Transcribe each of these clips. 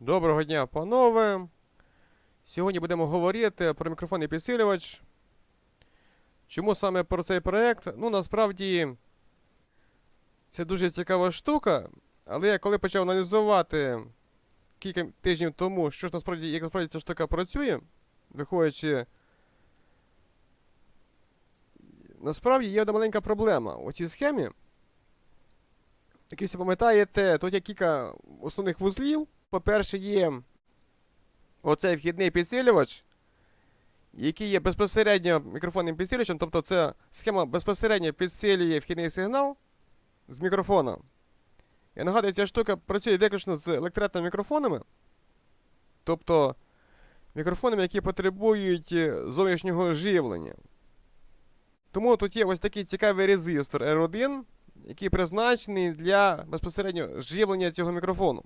Доброго дня, панове. Сьогодні будемо говорити про мікрофонний підсилювач. Чому саме про цей проект? Ну, насправді, це дуже цікава штука, але я коли почав аналізувати кілька тижнів тому, що ж насправді, як насправді ця штука працює, виходячи. Насправді є одна маленька проблема у цій схемі. Як ви всі пам'ятаєте, тут є кілька основних вузлів. По-перше, є оцей вхідний підсилювач, який є безпосередньо мікрофонним підсилювачем, тобто ця схема безпосередньо підсилює вхідний сигнал з мікрофона. Я нагадую, ця штука працює виключно з електретними мікрофонами, тобто мікрофонами, які потребують е, зовнішнього живлення. Тому тут є ось такий цікавий резистор R1, який призначений для безпосередньо живлення цього мікрофону.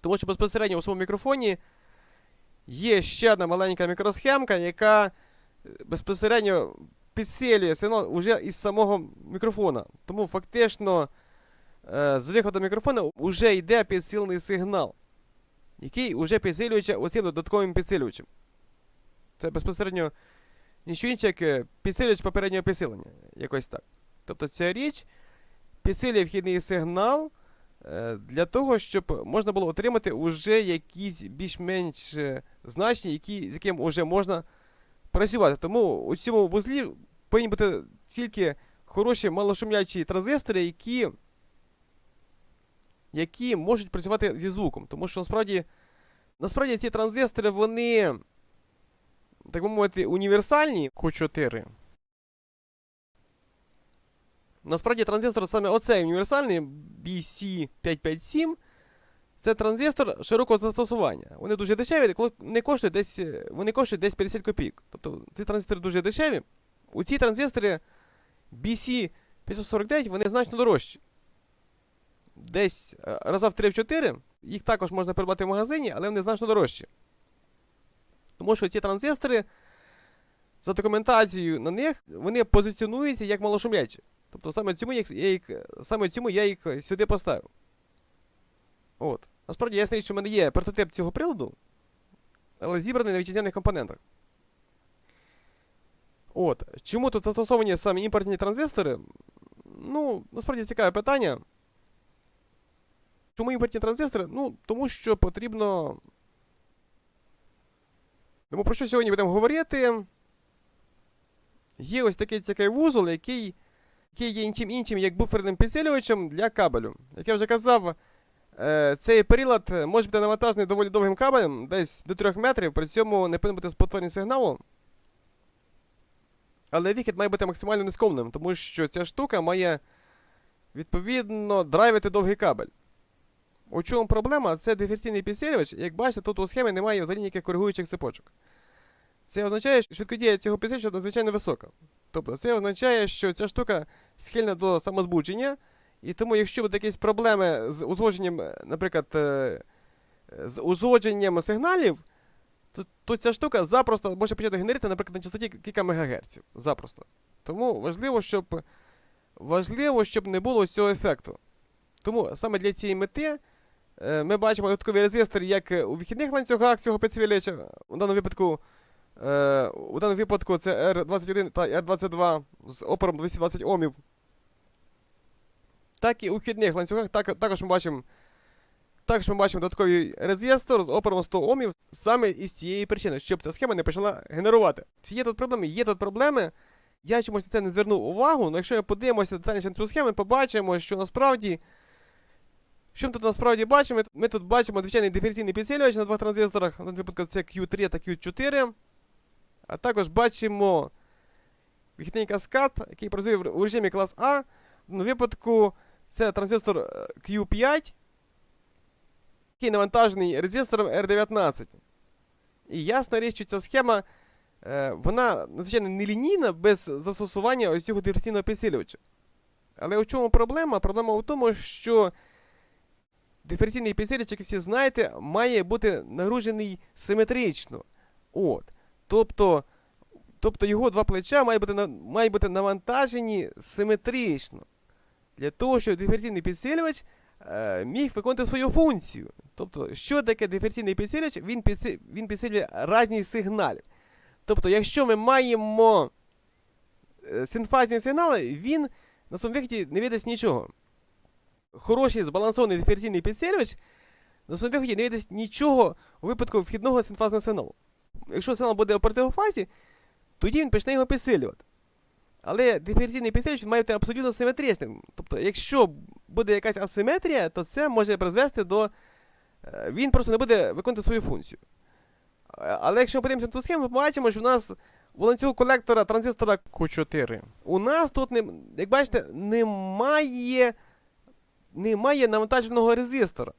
Тому що безпосередньо у своєму мікрофоні є ще одна маленька мікросхемка, яка е, безпосередньо підсилює сигнал уже із самого мікрофона. Тому фактично е, з виходу мікрофона вже йде підсилений сигнал, який вже підсилюється оцим додатковим підсилювачем. Це безпосередньо ніщо інше, як е, підсилювач попереднього підсилення. Якось так. Тобто ця річ підсилює вхідний сигнал е, для того, щоб можна було отримати уже якісь більш-менш е, значні, які, з яким вже можна працювати. Тому у цьому вузлі повинні бути тільки хороші малошумлячі транзистори, які, які можуть працювати зі звуком. Тому що насправді, насправді ці транзистори, вони, так би мовити, універсальні. Q4. Насправді транзистор саме оцей універсальний BC557. Це транзистор широкого застосування. Вони дуже дешеві, коли коштують десь, вони коштують десь 50 копійок. Тобто ці транзистори дуже дешеві. У ці транзистори BC549 вони значно дорожчі. Десь е, раза в 3-4. Їх також можна придбати в магазині, але вони значно дорожчі. Тому що ці транзистори, за документацією на них, вони позиціонуються як малошумлячі. Тобто саме цьому, я їх, саме цьому я їх сюди поставив. От. Насправді ясно, що в мене є прототип цього приладу, але зібраний на вітчизняних компонентах. От. Чому тут застосовані саме імпортні транзистори? Ну, насправді цікаве питання. Чому імпортні транзистори? Ну, тому що потрібно. Тому про що сьогодні будемо говорити? Є ось такий цікавий вузол, який який є нічим іншим, як буферним підсилювачем для кабелю. Як я вже казав, е, цей прилад може бути навантажений доволі довгим кабелем, десь до 3 метрів, при цьому не повинен бути спотворення сигналу. Але вихід має бути максимально низьковним, тому що ця штука має відповідно драйвити довгий кабель. У чому проблема? Це диференційний підсилювач. Як бачите, тут у схемі немає взагалі ніяких коригуючих цепочок. Це означає, що швидкодія цього підсилювача надзвичайно висока. Тобто це означає, що ця штука схильна до самозбудження, і тому, якщо будуть якісь проблеми з узгодженням, е, наприклад, е, з узгодженням сигналів, то, то ця штука запросто може почати генерити, наприклад, на частоті кілька МГц. Запросто. Тому важливо, щоб важливо, щоб не було цього ефекту. Тому саме для цієї мети е, ми бачимо додатковий резистор як у вихідних ланцюгах цього підсвілювача, у даному випадку. Е, у даному випадку це R21 та R22 з опором 220 Омів. Так і у вхідних ланцюгах так, також ми бачимо також ми бачимо додатковий резистор з опором 100 Омів саме із цієї причини, щоб ця схема не почала генерувати. Чи є тут проблеми? Є тут проблеми. Я чомусь на це не звернув увагу, але якщо ми подивимося детальніше на цю схему, побачимо, що насправді. Що ми тут насправді бачимо? Ми тут бачимо звичайний диференційний підсилювач на двох транзисторах, на випадку це Q3 та Q4. А також бачимо вихідний каскад, який працює в режимі клас А. На випадку це транзистор е, Q5, який навантажений резистором R19. І ясна річ, що ця схема е, вона надзвичайно нелінійна без застосування ось цього диференційного підсилювача. Але у чому проблема? Проблема в тому, що диференційний підсилювач, як всі знаєте, має бути нагружений симетрично. От. Тобто тобто його два плеча мають бути має бути навантажені симетрично. Для того, щоб диференційний підсилювач е, міг виконувати свою функцію. Тобто, що таке диференційний підсилювач? Він, підси... він підсилює різні сигнали. Тобто, якщо ми маємо е, синфазні сигнали, він на своєму виході не видасть нічого. Хороший збалансований диференційний підсилювач на своєму виході не видасть нічого у випадку вхідного синфазного сигналу. Якщо сигнал буде у противофазі, тоді він почне його підсилювати. Але диференційний підсилювач має бути абсолютно симетричним. Тобто, якщо буде якась асиметрія, то це може призвести до. е, Він просто не буде виконувати свою функцію. Але якщо ми подивимося на ту схему, ми побачимо, що в нас в ланцюгу колектора транзистора Q4. у нас тут, не, як бачите, немає, немає навантаженого резистора.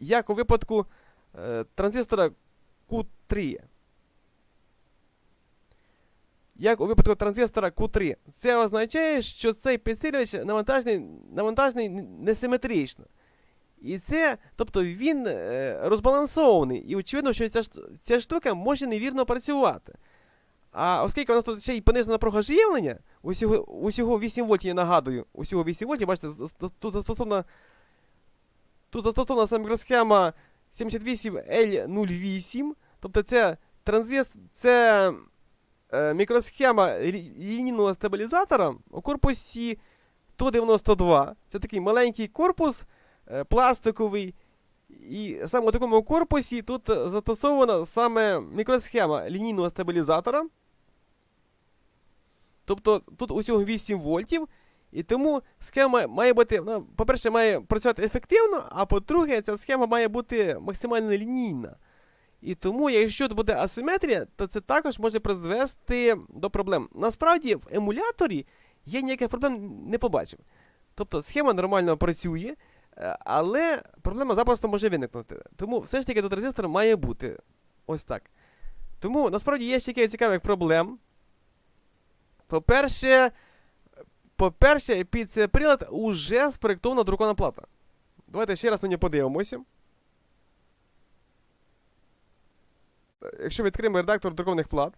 Як у випадку е, транзистора Q3. Як у випадку транзистора Q3. Це означає, що цей підсилювач навантажений, навантажений несиметрично. І це, тобто він е, розбалансований. І очевидно, що ця, ця штука може невірно працювати. А оскільки у нас тут ще й понижена напруга живлення, усього, усього 8 вольтів, я нагадую, усього 8 вольтів, бачите, тут застосована, тут застосована саме мікросхема 78L08, тобто це транзист, це мікросхема лінійного стабілізатора у корпусі ТО-92. Це такий маленький корпус, е, пластиковий, і саме у такому корпусі тут е, застосована саме мікросхема лінійного стабілізатора. Тобто тут усього 8 вольтів. І тому схема має бути, по-перше, має працювати ефективно, а по-друге, ця схема має бути максимально лінійна. І тому, якщо тут буде асиметрія, то це також може призвести до проблем. Насправді, в емуляторі я ніяких проблем не побачив. Тобто схема нормально працює, е, але проблема запросто може виникнути. Тому все ж таки тут резистор має бути ось так. Тому насправді є ще кілька цікавих проблем. По-перше, по-перше, під цей прилад уже спроєктована друкована плата. Давайте ще раз на нього подивимося. Е, Якщо відкриємо редактор друкованих плат.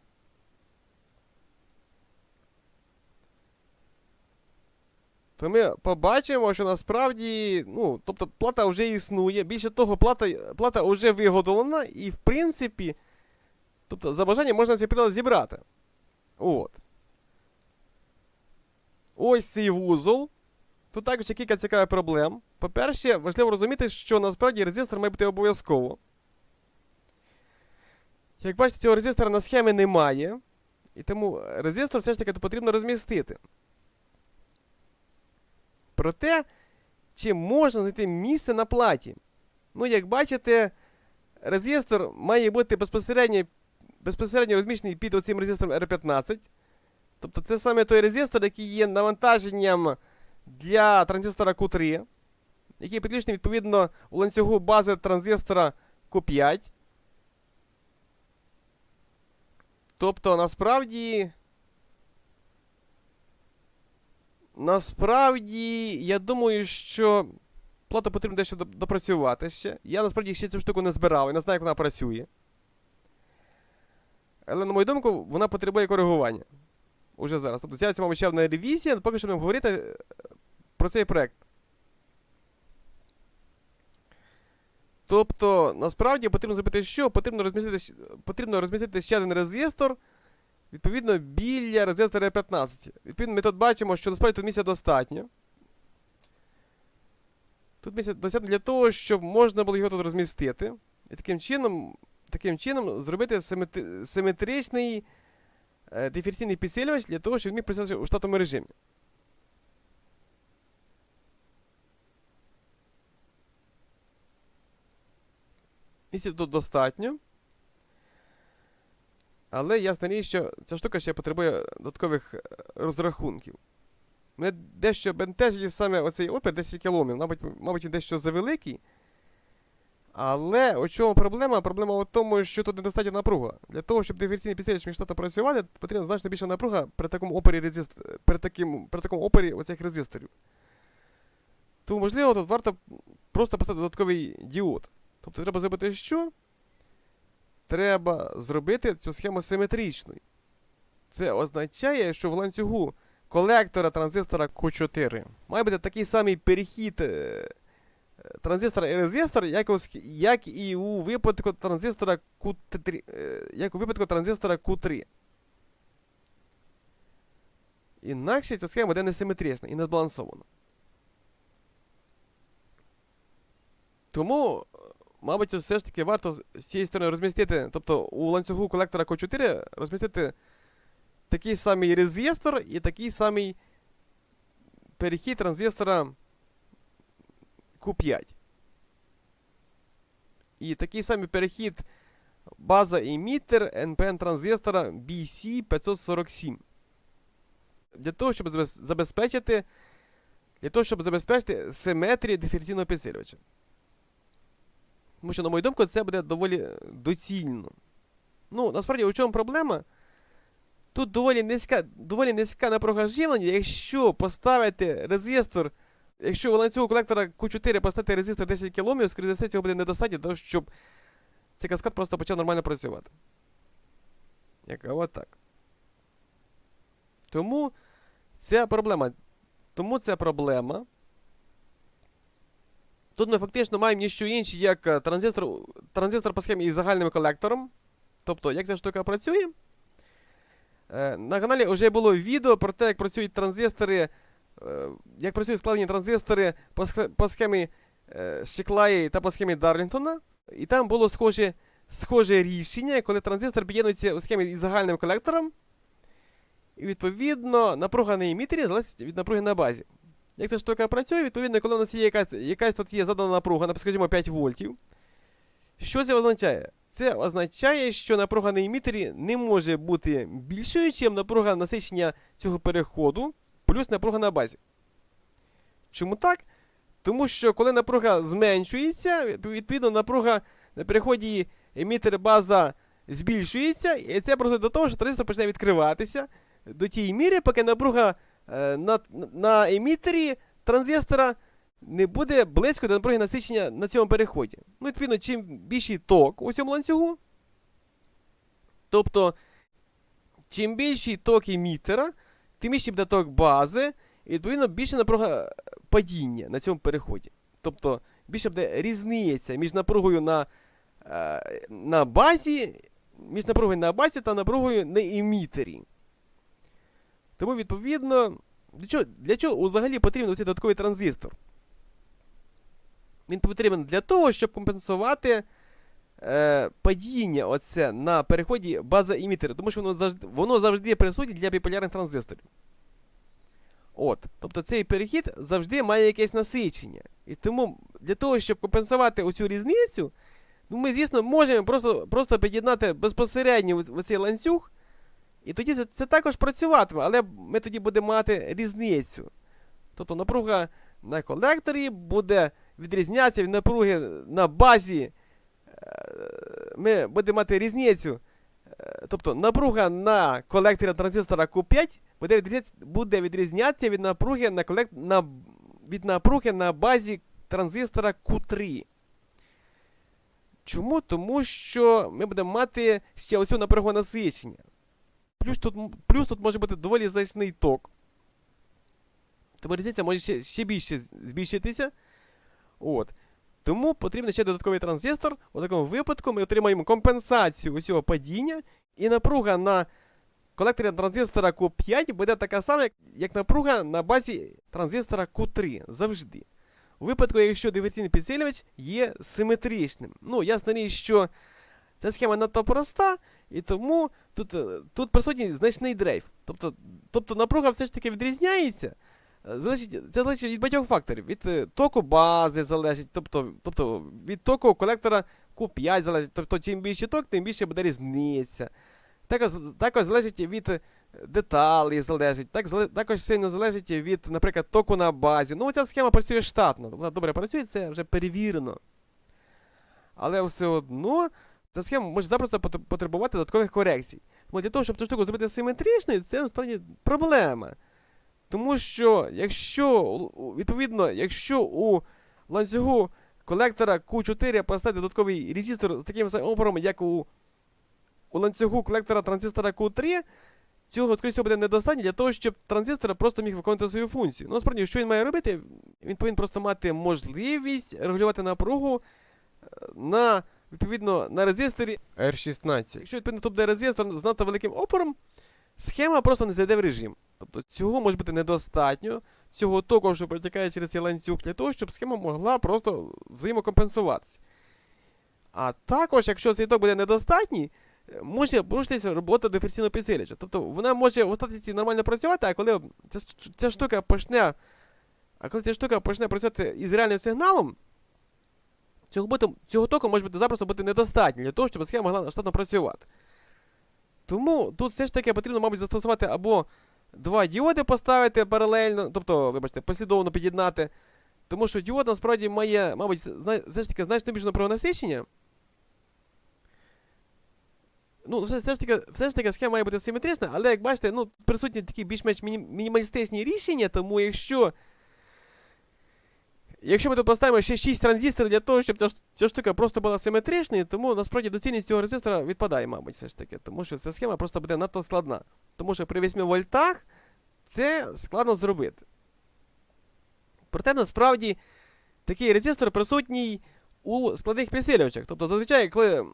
То ми побачимо, що насправді, ну, тобто плата вже існує. Більше того, плата, плата вже виготовлена, і в принципі, тобто за бажанням можна цей прилад зібрати. От. Ось цей вузол. Тут також є кілька цікавих проблем. По-перше, важливо розуміти, що насправді резистор має бути обов'язково. Як бачите, цього резистора на схемі немає. І тому резистор все ж таки потрібно розмістити. Проте, чи можна знайти місце на платі? Ну, як бачите, резистор має бути безпосередньо, безпосередньо розміщений під оцим резистором R15. Тобто це саме той резистор, який є навантаженням для транзистора Q3, який підключений відповідно у ланцюгу бази транзистора Q5. Тобто, насправді. Насправді, я думаю, що плату потрібно дещо допрацювати ще. Я насправді ще цю штуку не збирав і не знаю, як вона працює. Але, на мою думку, вона потребує коригування. Уже зараз. Тобто з'явиться, мабуть, ще одна ревізія, але поки що будемо говорити е, про цей проект. Тобто, насправді потрібно зробити що? Потрібно розмістити, потрібно розмістити ще один резистор, відповідно, біля резистора 15. Відповідно, ми тут бачимо, що насправді тут місця достатньо. Тут місця достатньо для того, щоб можна було його тут розмістити. І таким чином, таким чином зробити симетри- симетричний е, диференційний підсилювач для того, щоб він міг працювати у штатному режимі. Місця тут достатньо. Але ясна річ, що ця штука ще потребує додаткових е, розрахунків. Мене дещо бентежить саме оцей опір 10 кілометрів. Мабуть, мабуть, дещо завеликий. Але у чому проблема? Проблема в тому, що тут недостатня напруга. Для того, щоб диференційний підсилювач міг штата працювати, потрібна значно більша напруга при такому опорі резист... при, таким... при такому опорі оцих резисторів. Тому, можливо, тут варто просто поставити додатковий діод. Тобто треба зробити що? Треба зробити цю схему симетричною. Це означає, що в ланцюгу колектора транзистора Q4. має бути такий самий перехід е, е, і резистор, як, як і у випадку транзистора Q3, е, як у випадку транзистора Q3. Інакше ця схема буде несиметрична і незбалансована. Тому, е, мабуть, все ж таки варто з- цієї сторони розмістити, тобто у ланцюгу колектора Q4 розмістити такий самий резистор і такий самий перехід транзистора Q5. І такий самий перехід база емітер NPN транзистора BC547. Для того, щоб забезпечити для того, щоб забезпечити симетрію диференційного підсилювача. Тому що, на мою думку, це буде доволі доцільно. Ну, насправді, у чому проблема? Тут доволі низька, доволі низька напруга живлення, якщо поставити резистор, якщо у ланцюгу колектора Q4 поставити резистор 10 км, скоріше за все, цього буде недостатньо, щоб цей каскад просто почав нормально працювати. Як от так. Тому ця проблема. Тому ця проблема. Тут ми фактично маємо ніщо інше, як е, транзистор, транзистор по схемі із загальним колектором. Тобто, як ця штука працює. Е, На каналі вже було відео про те, як працюють транзистори, е, як працюють складені транзистори по, схемі Шіклаї та по схемі Дарлінгтона. І там було схоже, схоже рішення, коли транзистор під'єднується у схемі із загальним колектором. І відповідно напруга на емітері залежить від напруги на базі. Як ця штука працює, відповідно, коли у нас є якась, якась тут є задана напруга, скажімо, 5 вольтів. Що це означає? Це означає, що напруга на емітері не може бути більшою, ніж напруга насичення цього переходу, плюс напруга на базі. Чому так? Тому що коли напруга зменшується, відповідно напруга на переході емітер-база збільшується, і це просто до того, що транзистор почне відкриватися до тієї міри, поки напруга на, на емітері транзистора не буде близько до напруги насичення на цьому переході. Ну, відповідно, чим більший ток у цьому ланцюгу, тобто, чим більший ток емітера, тим більший буде ток бази, і відповідно більше напруга падіння на цьому переході. Тобто більше буде різниця між напругою на, е, на базі, між напругою на базі та напругою на емітері. Тому, відповідно, для чого, для чого взагалі потрібен цей додатковий транзистор? Він потрібен для того, щоб компенсувати е, падіння оце на переході база емітера, тому що воно завжди, воно завжди присутнє для біполярних транзисторів. От. Тобто цей перехід завжди має якесь насичення. І тому для того, щоб компенсувати оцю різницю, ну, ми, звісно, можемо просто, просто під'єднати безпосередньо в цей ланцюг, і тоді це, це також працюватиме, але ми тоді будемо мати різницю. Тобто напруга на колекторі буде відрізнятися від напруги на базі. Е, Ми будемо мати різницю. Е, Тобто напруга на колекторі транзистора Q5 буде відрізнятися, буде відрізнятися від напруги на колек... на... від напруги на базі транзистора Q3. Чому? Тому що ми будемо мати ще оцю напругу насичення. Плюс тут, плюс тут може бути доволі значний ток. Тому різниця може ще, ще більше збільшитися. От. Тому потрібен ще додатковий транзистор. У такому випадку ми отримаємо компенсацію усього падіння, і напруга на колекторі транзистора Q5 буде така сама, як, напруга на базі транзистора Q3 завжди. У випадку, якщо диверсійний підсилювач є симетричним. Ну, ясна річ, що ця схема надто проста, і тому тут, е, тут присутній значний дрейф. Тобто, тобто напруга все ж таки відрізняється. Е, Залежить, це залежить від багатьох факторів. Від е, току бази залежить, тобто, тобто від току колектора Q5 залежить. Тобто, чим більше ток, тим більше буде різниця. Також, також залежить від деталей, залежить. Так, також сильно залежить від, наприклад, току на базі. Ну, ця схема працює штатно. Вона добре працює, це вже перевірено. Але все одно ця схема може запросто потребувати додаткових корекцій. Тому для того, щоб цю штуку зробити симетричною, це насправді проблема. Тому що, якщо, відповідно, якщо у ланцюгу колектора Q4 поставити додатковий резистор з таким самим опором, як у, у ланцюгу колектора транзистора Q3, цього, скоріше буде недостатньо для того, щоб транзистор просто міг виконувати свою функцію. Ну, насправді, що він має робити? Він повинен просто мати можливість регулювати напругу е, на, відповідно, на резисторі R16. Якщо відповідно буде резистор з надто великим опором, схема просто не зайде в режим. Тобто цього може бути недостатньо, цього току, що протікає через цей ланцюг, для того, щоб схема могла просто взаємокомпенсуватися. А також, якщо цей ток буде недостатній, може порушитися робота диференційного підсилювача. Тобто вона може в статиці нормально працювати, а коли ця, ця штука почне. А коли ця штука почне працювати із реальним сигналом, цього, бути, цього току може бути запросто бути недостатньо для того, щоб схема могла штатно працювати. Тому тут все ж таки потрібно, мабуть, застосувати або два діоди поставити паралельно, тобто, вибачте, послідовно під'єднати. Тому що діод насправді має, мабуть, все ж таки значно більше напругонасичення. Ну, все, все, ж таки, все ж таки схема має бути симетрична, але як бачите, ну, присутні такі більш-менш мінімалістичні рішення, тому якщо. Якщо ми тут поставимо ще 6 транзисторів для того, щоб ця, ця штука просто була симетричною, тому насправді доцільність цього резистора відпадає, мабуть, все ж таки. Тому що ця схема просто буде надто складна. Тому що при 8 вольтах це складно зробити. Проте насправді такий резистор присутній у складних підсилювачах. Тобто, зазвичай, коли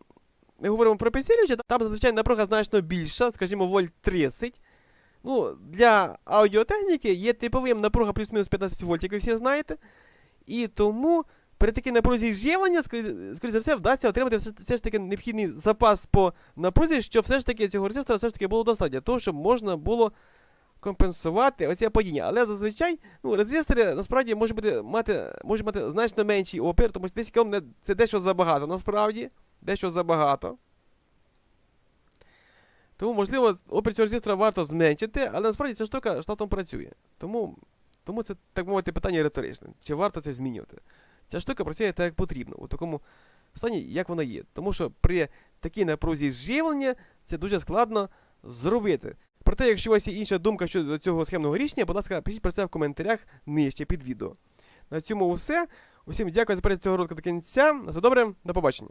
ми говоримо про підсилювачі, там зазвичай напруга значно більша, скажімо, вольт 30. Ну, для аудіотехніки є типовим напруга плюс-мінус 15 вольт, як ви всі знаєте. І тому при такій напрузі живлення, скоріше за все, вдасться отримати все, ж таки необхідний запас по напрузі, щоб все ж таки цього резистора все ж таки було достатньо, того, щоб можна було компенсувати оце падіння. Але зазвичай ну, резистори насправді може бути мати, може мати значно менший опір, тому що 10 ком не- це дещо забагато, насправді. Дещо забагато. Тому, можливо, опір цього резистора варто зменшити, але насправді ця штука штатом працює. Тому, тому це, так мовити, питання риторичне. Чи варто це змінювати? Ця штука працює так, як потрібно, у такому стані, як вона є. Тому що при такій напрузі живлення це дуже складно зробити. Проте, якщо у вас є інша думка щодо цього схемного рішення, будь ласка, пишіть про це в коментарях нижче під відео. На цьому все. Усім дякую за перегляд цього ролика до кінця. На все добре, до побачення.